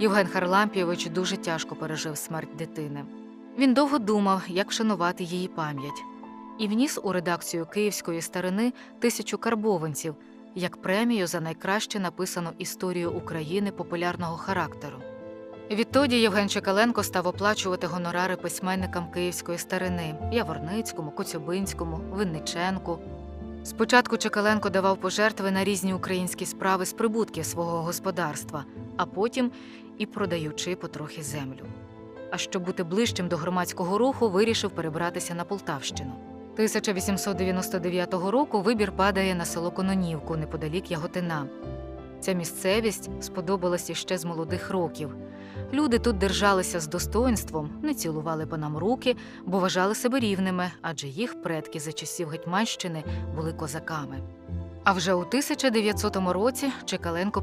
Євген Харлампійович дуже тяжко пережив смерть дитини. Він довго думав, як вшанувати її пам'ять, і вніс у редакцію київської старини тисячу карбованців як премію за найкраще написану історію України популярного характеру. Відтоді Євген Чекаленко став оплачувати гонорари письменникам київської старини Яворницькому, Коцюбинському, Винниченку. Спочатку Чекаленко давав пожертви на різні українські справи з прибутків свого господарства, а потім і продаючи потрохи землю. А щоб бути ближчим до громадського руху, вирішив перебратися на Полтавщину. 1899 року вибір падає на село Кононівку неподалік Яготина. Ця місцевість сподобалася ще з молодих років. Люди тут держалися з достоинством, не цілували панам руки, бо вважали себе рівними, адже їх предки за часів Гетьманщини були козаками. А вже у 1900 році Чекаленко